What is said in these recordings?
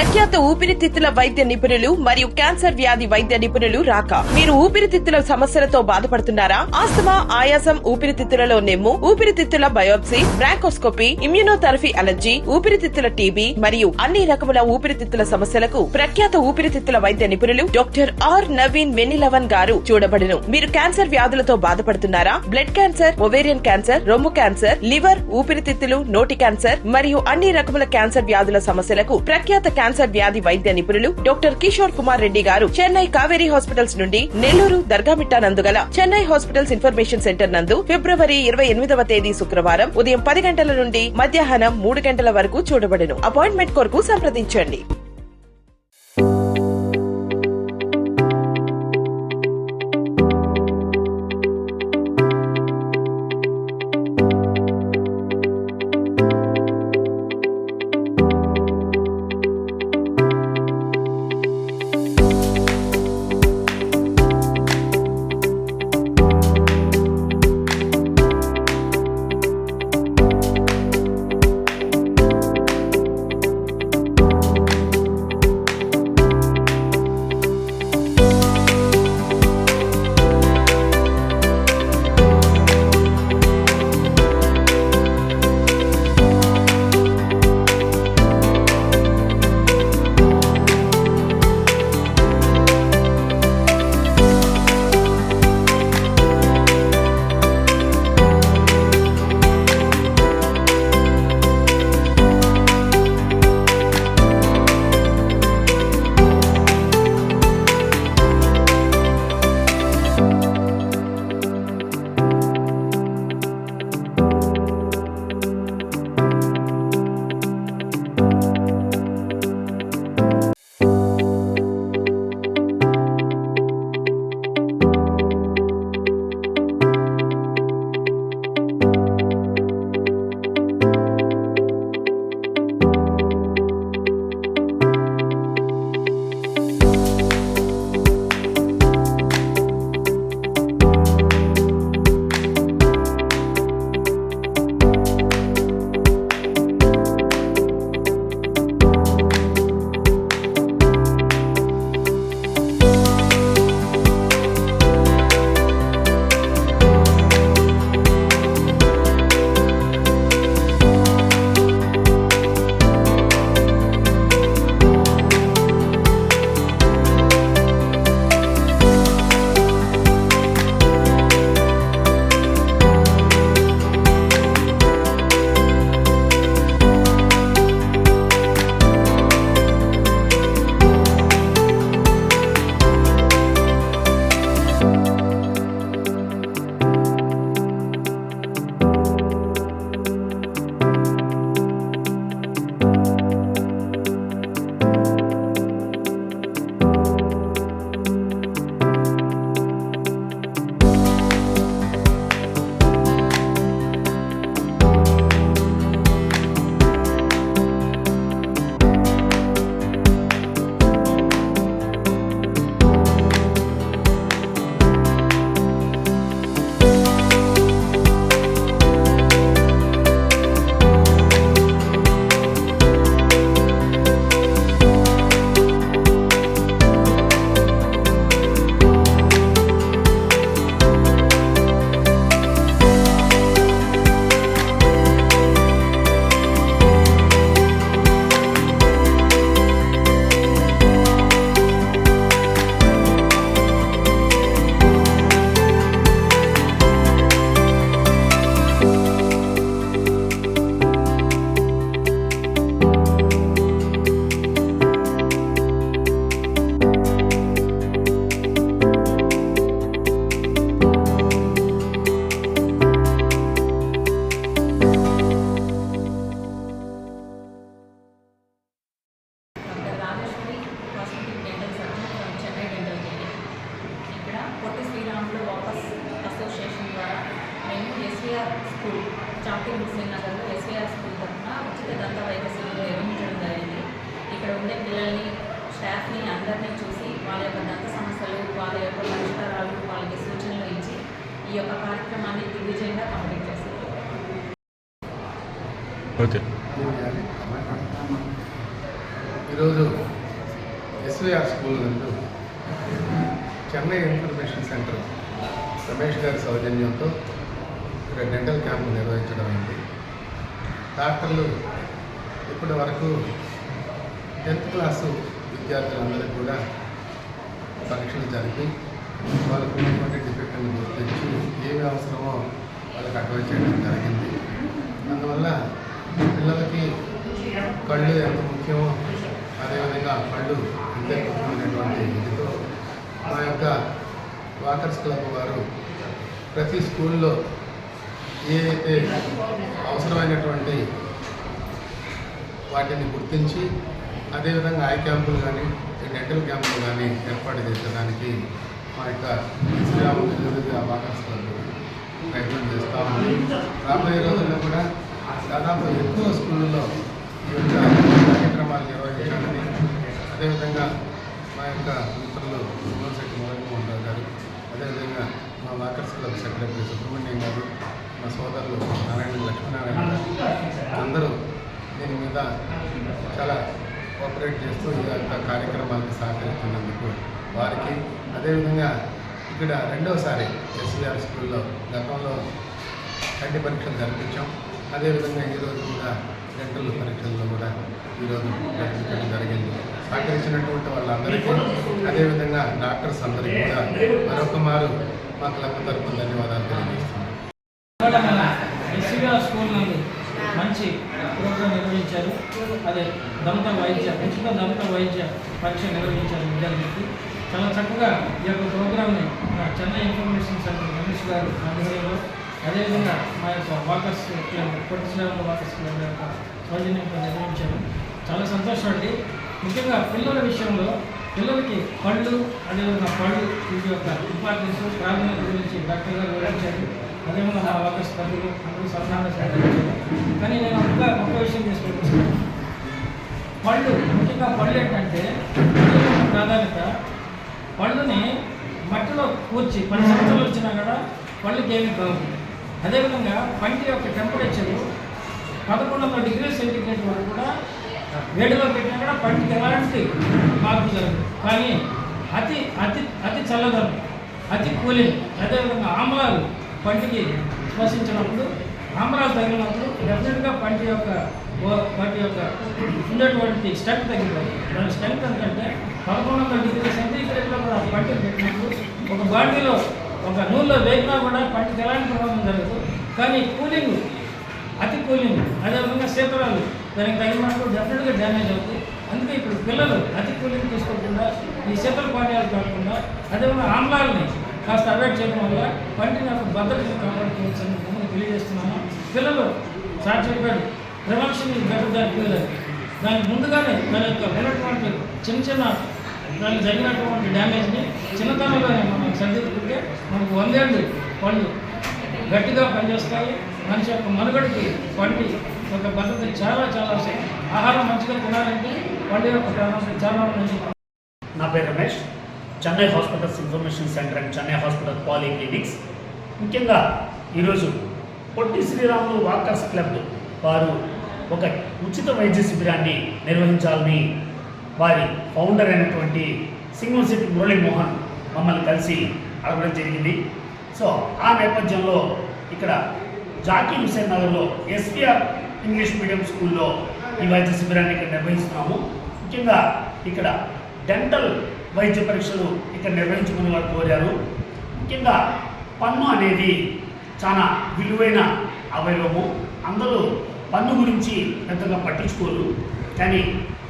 ప్రఖ్యాత ఊపిరితిత్తుల వైద్య నిపుణులు మరియు క్యాన్సర్ వ్యాధి వైద్య నిపుణులు రాక. మీరు ఊపిరితిత్తుల సమస్యలతో బాధపడుతున్నారా? ఆస్తమా ఆయాసం ఊపిరితిత్తులలో నెమ్ము ఊపిరితిత్తుల బయోప్సీ బ్రాంకోస్కోపీ ఇమ్యూనోథెరపీ అలర్జీ ఊపిరితిత్తుల టీబీ మరియు అన్ని రకముల ఊపిరితిత్తుల సమస్యలకు ప్రఖ్యాత ఊపిరితిత్తుల వైద్య నిపుణులు డాక్టర్ ఆర్ నవీన్ వెన్నిలవన్ గారు చూడబడును. మీరు క్యాన్సర్ వ్యాధులతో బాధపడుతున్నారా? బ్లడ్ క్యాన్సర్ ఒవేరియన్ క్యాన్సర్ రొమ్ము క్యాన్సర్ లివర్ ఊపిరితిత్తులు నోటి క్యాన్సర్ మరియు అన్ని రకముల క్యాన్సర్ వ్యాధుల సమస్యలకు ప్రఖ్యాత క్యాన్సర్ వ్యాధి వైద్య నిపుణులు డాక్టర్ కిషోర్ కుమార్ రెడ్డి గారు చెన్నై కావేరీ హాస్పిటల్స్ నుండి నెల్లూరు దర్గామిట్టా నందుగల చెన్నై హాస్పిటల్స్ ఇన్ఫర్మేషన్ సెంటర్ నందు ఫిబ్రవరి ఇరవై ఎనిమిదవ తేదీ శుక్రవారం ఉదయం పది గంటల నుండి మధ్యాహ్నం మూడు గంటల వరకు చూడబడను. అపాయింట్మెంట్ కొరకు సంప్రదించండి. ఈ యొక్క కార్యక్రమాన్ని దిగ్విజయంగా కంప్లీట్ చేశారు ఓకే. ఈరోజు ఎస్విఆర్ స్కూల్ నందు చెన్నై ఇన్ఫర్మేషన్ సెంటర్ రమేష్ గారి సౌజన్యంతో ఇక్కడ డెంటల్ క్యాంపు నిర్వహించడం అయింది. డాక్టర్లు ఇప్పటి వరకు టెన్త్ క్లాసు విద్యార్థులందరికీ కూడా పరీక్షలు జరిపి వాళ్ళకు ఉన్నటువంటి వాళ్ళకి గుర్తించి ఏమి అవసరమో వాళ్ళకి అడ్వైజ్ చేయడం జరిగింది. అందువల్ల పిల్లలకి కళ్ళు ఎంత ముఖ్యమో అదేవిధంగా కళ్ళు అంతే ముఖ్యమైనటువంటి ఇదితో మా యొక్క వాకర్స్ క్లబ్ వారు ప్రతి స్కూల్లో ఏ అయితే అవసరమైనటువంటి వాటిని గుర్తించి అదేవిధంగా ఐ క్యాంపులు కానీ డెంటల్ క్యాంపులు కానీ ఏర్పాటు చేసేదానికి మా యొక్క శ్రీరామ ప్రయత్నం చేస్తూ ఉంది. రాబోయే రోజుల్లో కూడా దాదాపు ఎక్కువ స్కూళ్ళలో ఈ యొక్క కార్యక్రమాలు నిర్వహించాలని అదేవిధంగా మా యొక్క మిత్రులు యూనివర్సిటీ మోహన్ గారు అదేవిధంగా మా వాకర్స్ క్లబ్ సెక్రటరీ సుబ్రహ్మణ్యం గారు మా సోదరులు నారాయణ లక్ష్మీనారాయణ గారు అందరూ దీని మీద చాలా కోఆపరేట్ చేస్తూ ఈ యొక్క కార్యక్రమాలకు సహకరిస్తున్నందుకు వారికి. అదేవిధంగా ఇక్కడ రెండవసారి ఎస్వీఆర్ స్కూల్లో గతంలో కంటి పరీక్షలు జరిపించాం. అదేవిధంగా ఈరోజు కూడా డెంటల్ పరీక్షల్లో కూడా ఈరోజు జరిపించడం జరిగింది. సహకరించినటువంటి వాళ్ళందరికీ అదేవిధంగా డాక్టర్స్ అందరికీ కూడా మరొక మారు మా క్లబ్ తరఫున ధన్యవాదాలు తెలియజేస్తున్నాను స్కూల్ మంచి ప్రోగ్రాం నిర్వహించారు. అదే దంత వైద్య ఉచిత దంత వైద్య పరీక్ష నిర్వహించారు విద్యార్థులకి. చాలా చక్కగా ఈ యొక్క ప్రోగ్రామ్ని మన చెన్నై ఇన్ఫర్మేషన్ సెంటర్ రమేష్ గారు ఆధ్వర్యంలో అదేవిధంగా మా యొక్క వాకర్స్ క్లబ్ పొట్టిశ్రామ వాకర్స్ క్లబ్ యొక్క సౌజన్యంతో నిర్వహించారు. చాలా సంతోషం అండి. ముఖ్యంగా పిల్లల విషయంలో పిల్లలకి పళ్ళు అదేవిధంగా పళ్ళు వీటి యొక్క ఇంపార్టెన్స్ ప్రాధాన్యత గురించి డాక్టర్ గారు వివరించారు. అదేవిధంగా మా వాకర్స్ పద్ధతులు అందరూ సలహాలు సేకరించారు కానీ నేను ఒక ఒక విషయం తీసుకొచ్చాను పళ్ళు ముఖ్యంగా పళ్ళు ఏంటంటే ప్రాధాన్యత పళ్ళుని మట్టిలో కూర్చి పది సంవత్సరాలు వచ్చినా కూడా పళ్ళుకి ఏమి కాదు అదేవిధంగా పంటి యొక్క టెంపరేచరు పదకొండు వందల డిగ్రీ సెంటిగ్రేడ్ వరకు కూడా వేడిలో పెట్టినా కూడా పంటికి ఎలాంటి మార్పు జరగదు. కానీ అతి అతి అతి చల్లదనం అతి కూలింగ్ అదేవిధంగా ఆమ్లాలు పంటికి శ్వసించినప్పుడు ఆమ్లాలు తగిలినప్పుడు డెఫినెట్గా పంటి యొక్క ఓ- పంటి యొక్క ఉండేటువంటి స్ట్రెంత్ తగ్గిపోతుంది. దాని స్ట్రెంగ్త్ ఎందుకంటే పదకొండు వందల డిగ్రీ సెంటీగ్రేడ్లో కూడా పంటికి పెట్టినప్పుడు ఒక బాటిలో ఒక నూనెలో వేగినా కూడా పంటకు ఎలాంటి ప్రభావం జరగదు. కానీ కూలింగ్ అతి కూలింగ్ అదేవిధంగా శీతలాలు దానికి తగినప్పుడు డెఫినెట్గా డ్యామేజ్ అవుతుంది. అందుకే ఇప్పుడు పిల్లలు అతి కూలింగ్ తీసుకోకుండా ఈ శీతల పానీయాలు కాకుండా అదేవిధంగా ఆమ్లాలని కాస్త అవాయిడ్ చేయడం వల్ల పంటిని ఒక భద్రతను కాపాడుకోవచ్చు అని నేను తెలియజేస్తున్నాను. పిల్లలు సార్ చెప్పాడు ప్రివెన్షన్ ఇస్ బెటర్ దానికి ముందుగానే దాని యొక్క ఉన్నటువంటి చిన్న చిన్న దానికి జరిగినటువంటి డ్యామేజ్ని చిన్నతనంలోనే మనం సరిదిద్దుకుంటే మనకు వందేళ్ళు పళ్ళు గట్టిగా పనిచేస్తాయి. మనిషి యొక్క మనుగడికి పండి ఒక భద్రత చాలా చాలా అవసరం ఆహారం మంచిగా తినాలంటే పండి యొక్క చాలా మంచి నా పేరు Ramesh. Chennai hospitals information centre and Chennai hospital polyclinics ముఖ్యంగా ఈరోజు పొట్టి శ్రీరాములు వాకర్స్ క్లబ్ వారు ఒక ఉచిత వైద్య శిబిరాన్ని నిర్వహించాలని వారి ఫౌండర్ అయినటువంటి సింగిల్ సిట్ మురళీమోహన్ మమ్మల్ని కలిసి అడగడం జరిగింది. సో ఆ నేపథ్యంలో ఇక్కడ జాకీ హుసేన్ నగర్లో ఎస్పీఆర్ ఇంగ్లీష్ మీడియం స్కూల్లో ఈ వైద్య శిబిరాన్ని ఇక్కడ నిర్వహిస్తున్నాము. ముఖ్యంగా ఇక్కడ డెంటల్ వైద్య పరీక్షలు ఇక్కడ నిర్వహించుకుని వారు కోరారు. ముఖ్యంగా పన్ను అనేది చాలా విలువైన అవయవము. అందరూ పన్ను గురించి పెద్దగా పట్టించుకోరు. కానీ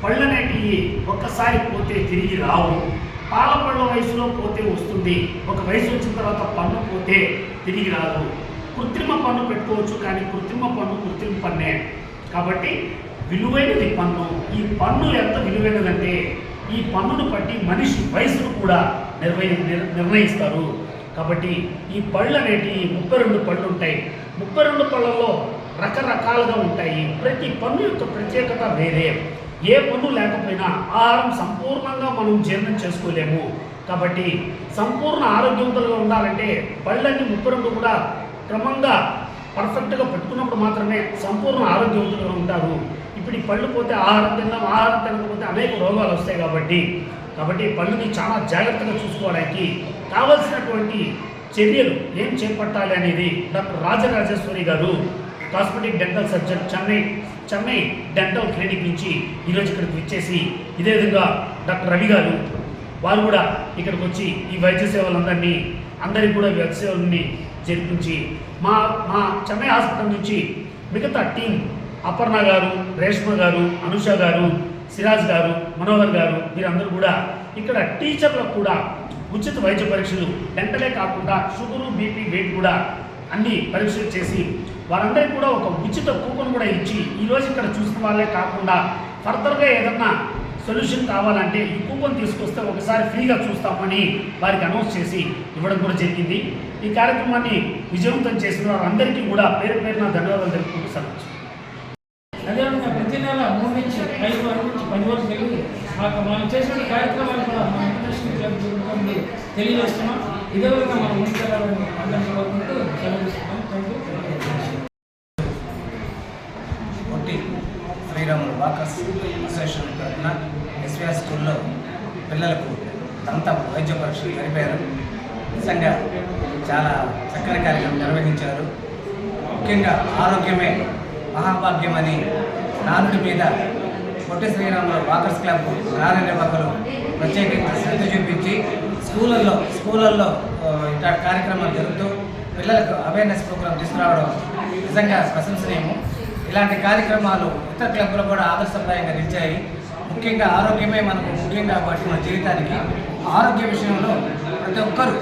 పళ్ళనేటివి ఒక్కసారి పోతే తిరిగి రావు. పాలపళ్ళ వయసులో పోతే వస్తుంది. ఒక వయసు వచ్చిన తర్వాత పన్ను పోతే తిరిగి రాదు. కృత్రిమ పన్ను పెట్టుకోవచ్చు కానీ కృత్రిమ పన్ను కృత్రిమ పన్నే. కాబట్టి విలువైనది పన్ను. ఈ పన్ను ఎంత విలువైనదంటే ఈ పన్నును బట్టి మనిషి వయసును కూడా నిర్వహి నిర్ణయిస్తారు. కాబట్టి ఈ పళ్ళు అనేటి ముప్పై రెండు పళ్ళు ఉంటాయి. ముప్పై రెండు పళ్ళల్లో రకరకాలుగా ఉంటాయి. ప్రతి పన్ను యొక్క ప్రత్యేకత వేరే. ఏ పన్ను లేకపోయినా ఆహారం సంపూర్ణంగా మనం జీర్ణం చేసుకోలేము. కాబట్టి సంపూర్ణ ఆరోగ్యవంతులుగా ఉండాలంటే పళ్ళన్నీ ముప్పై రెండు కూడా క్రమంగా పర్ఫెక్ట్గా పెట్టుకున్నప్పుడు మాత్రమే సంపూర్ణ ఆరోగ్యవంతులుగా ఉంటారు. ఇప్పుడు ఈ పళ్ళు పోతే ఆహారం తిన్నాం ఆహారం తినకపోతే అనేక రోగాలు వస్తాయి కాబట్టి కాబట్టి పళ్ళుని చాలా జాగ్రత్తగా చూసుకోవడానికి కావలసినటువంటి చర్యలు ఏం చేపట్టాలి అనేది doctor Rajarajeshwari garu cosmetic dental surgeon Chennai Chennai dental clinic నుంచి ఈరోజు ఇక్కడికి విచ్చేసి ఇదే విధంగా డాక్టర్ రవి గారు వారు కూడా ఇక్కడికి వచ్చి ఈ వైద్య సేవలందరినీ అందరికీ కూడా వైద్య సేవలని జరిపించి మా మా చెన్నై హాస్పిటల్ నుంచి మిగతా టీం అపర్ణ గారు రేష్మ గారు అనుష గారు సిరాజ్ గారు మనోహర్ గారు వీరందరూ కూడా ఇక్కడ టీచర్లకు కూడా ఉచిత వైద్య పరీక్షలు డెంటలే కాకుండా షుగరు బీపీ వెయిట్ కూడా అన్ని పరీక్షలు చేసి వారందరికీ కూడా ఒక ఉచిత కూపన్ కూడా ఇచ్చి ఈరోజు ఇక్కడ చూసిన వాళ్ళే కాకుండా ఫర్దర్గా ఏదన్నా సొల్యూషన్ కావాలంటే ఈ కూపన్ తీసుకొస్తే ఒకసారి ఫ్రీగా చూస్తామని వారికి అనౌన్స్ చేసి ఇవ్వడం కూడా జరిగింది. ఈ కార్యక్రమాన్ని విజయవంతం చేసిన వారందరికీ కూడా పేరు పేరున ధన్యవాదాలు తెలుపుకుంటూ సెలవు. అదేవిధంగా ప్రతి నెల మూడు నుంచి ఐదు వరకు నుంచి పది వరకు వెళ్ళి మాకు మనం చేసిన కార్యక్రమాలు కూడా మన ఇంటర్నేషనల్ క్లబ్ తెలియజేస్తున్నాం. ఇదే విధంగా మనం ముందుకెళ్ళాలని అందరినీ కోరుకుంటూ సెలవు శ్రీరాములు వాకర్స్ అసోసియేషన్ తరఫున ఎస్విఆర్ స్కూల్లో పిల్లలకు దంత వైద్య పరీక్షలు జరిపారు. నిజంగా చాలా చక్కని కార్యక్రమం నిర్వహించారు. ముఖ్యంగా ఆరోగ్యమే మహాభాగ్యం అని నానుడి మీద పొట్టి శ్రీరాములు వాకర్స్ క్లబ్ కార్యనిర్వాహకులు ప్రత్యేకంగా శ్రద్ధ చూపించి స్కూళ్ళల్లో స్కూళ్ళల్లో ఇట్లాంటి కార్యక్రమాలు జరుగుతూ పిల్లలకు అవేర్నెస్ ప్రోగ్రాం తీసుకురావడం నిజంగా ప్రశంసనీయము. ఇలాంటి కార్యక్రమాలు ఇతర క్లబ్లు కూడా ఆదర్శప్రాయంగా నిలిచాయి. ముఖ్యంగా ఆరోగ్యమే మనకు ముఖ్యంగా కాబట్టి మన జీవితానికి. ఆరోగ్య విషయంలో ప్రతి ఒక్కరూ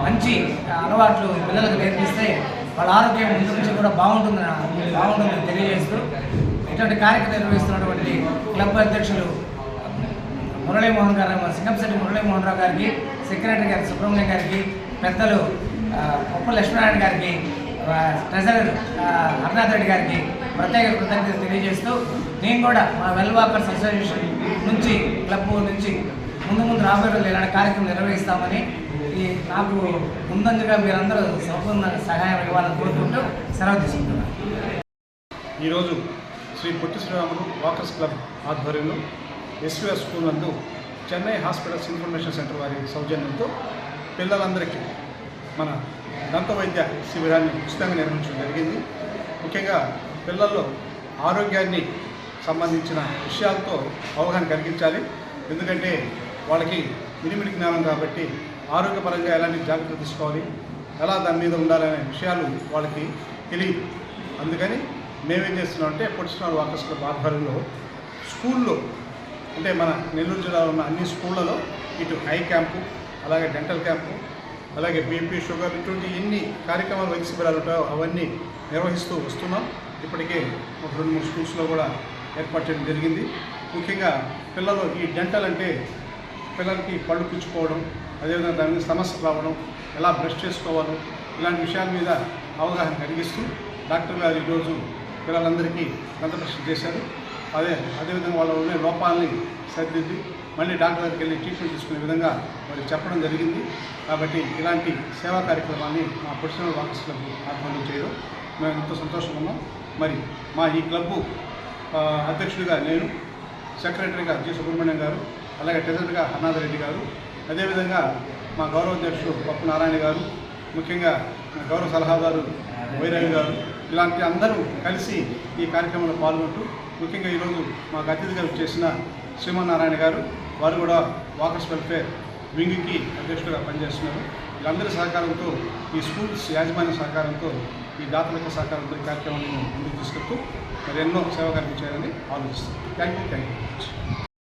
మంచి అలవాట్లు పిల్లలకు నేర్పిస్తే వాళ్ళ ఆరోగ్యం ముందు నుంచి కూడా బాగుంటుందని బాగుంటుందని తెలియజేస్తూ ఇటువంటి కార్యక్రమం నిర్వహిస్తున్నటువంటి క్లబ్ అధ్యక్షులు మురళీమోహన్ గారు సింగంశెట్టి మురళీమోహన్ రావు గారికి సెక్రటరీ గారి సుబ్రహ్మణ్యం గారికి పెద్దలు ఆ, లక్ష్మీనారాయణ గారికి ట్రెజరర్ అరుణాథ్ రెడ్డి గారికి ప్రత్యేక కృతజ్ఞతలు తెలియజేస్తూ నేను కూడా మా వెల్ వాకర్స్ అసోసియేషన్ నుంచి క్లబ్ నుంచి ముందు ముందు రాబోయే రోజులు ఇలాంటి కార్యక్రమం నిర్వహిస్తామని ఈ నాకు ముందంజగా మీరందరూ సంపూర్ణ సహాయం ఇవ్వాలని కోరుకుంటూ సెలవు తీసుకుంటున్నాను. ఈరోజు శ్రీ పొట్టి శ్రీరాములు వాకర్స్ క్లబ్ ఆధ్వర్యంలో ఎస్వీఆర్ స్కూల్ నందు చెన్నై హాస్పిటల్స్ ఇన్ఫర్మేషన్ సెంటర్ వారి సౌజన్యంతో పిల్లలందరికీ మన దంత వైద్య శిబిరాన్ని ఉచితంగా నిర్వహించడం జరిగింది. ముఖ్యంగా పిల్లల్లో ఆరోగ్యాన్ని సంబంధించిన విషయాలతో అవగాహన కలిగించాలి. ఎందుకంటే వాళ్ళకి మినిమిడి జ్ఞానం కాబట్టి ఆరోగ్యపరంగా ఎలాంటి జాగ్రత్తలు తీసుకోవాలి ఎలా దాని మీద ఉండాలనే విషయాలు వాళ్ళకి తెలియదు. అందుకని మేమేం చేస్తున్నాం అంటే పొడిచినారు వాకర్స్ క్లబ్ ఆధ్వర్యంలో స్కూల్లో అంటే మన నెల్లూరు జిల్లాలో ఉన్న అన్ని స్కూళ్ళలో ఇటు ఐ క్యాంపు అలాగే డెంటల్ క్యాంపు అలాగే బీపీ షుగర్ ఇటువంటి ఎన్ని కార్యక్రమాలు వైద్య శిబిరాలు ఉంటాయో అవన్నీ నిర్వహిస్తూ వస్తున్నాం. ఇప్పటికే ఒక రెండు మూడు స్కూల్స్లో కూడా ఏర్పాటు చేయడం జరిగింది. ముఖ్యంగా పిల్లలు ఈ డెంటల్ అంటే పిల్లలకి పళ్ళు పుచ్చుకోవడం అదేవిధంగా దాని మీద సమస్యలు రావడం ఎలా బ్రష్ చేసుకోవాలో ఇలాంటి విషయాల మీద అవగాహన కలిగిస్తూ డాక్టర్ గారు ఈరోజు పిల్లలందరికీ దంత పరీక్ష చేశారు. అదే అదేవిధంగా వాళ్ళ ఉండే లోపాలని సరిదిద్ది మళ్ళీ డాక్టర్ దగ్గరికి వెళ్ళి ట్రీట్మెంట్ తీసుకునే విధంగా వారికి చెప్పడం జరిగింది. కాబట్టి ఇలాంటి సేవా కార్యక్రమాన్ని మా ప్రొఫెషనల్ వాకర్స్ క్లబ్ ఆధ్వర్యంలో చేయడం. మేము ఎంతో సంతోషంగా ఉన్నాం. మరి మా ఈ క్లబ్బు అధ్యక్షుడిగా నేను సెక్రటరీగా జి. సుబ్రహ్మణ్యం గారు అలాగే ట్రెజరీగా హర్నాథ్ రెడ్డి గారు అదేవిధంగా మా గౌరవ అధ్యక్షుడు పప్పు నారాయణ గారు ముఖ్యంగా గౌరవ సలహాదారు వైరవి గారు ఇలాంటి అందరూ కలిసి ఈ కార్యక్రమంలో పాల్గొంటూ ముఖ్యంగా ఈరోజు మాకు అతిథిగా చేసిన శ్రీమన్నారాయణ గారు వారు కూడా వాకర్స్ వెల్ఫేర్ వింగ్కి అధ్యక్షుడిగా పనిచేస్తున్నారు. వీళ్ళందరి సహకారంతో ఈ స్కూల్స్ యాజమాన్య సహకారంతో ఈ దాతల యొక్క సహకారంతో కార్యక్రమాన్ని ముందుకు తీసుకెళ్తూ మరి ఎన్నో సేవ కల్పించాలని ఆలోచిస్తాను థ్యాంక్ యూ థ్యాంక్ యూ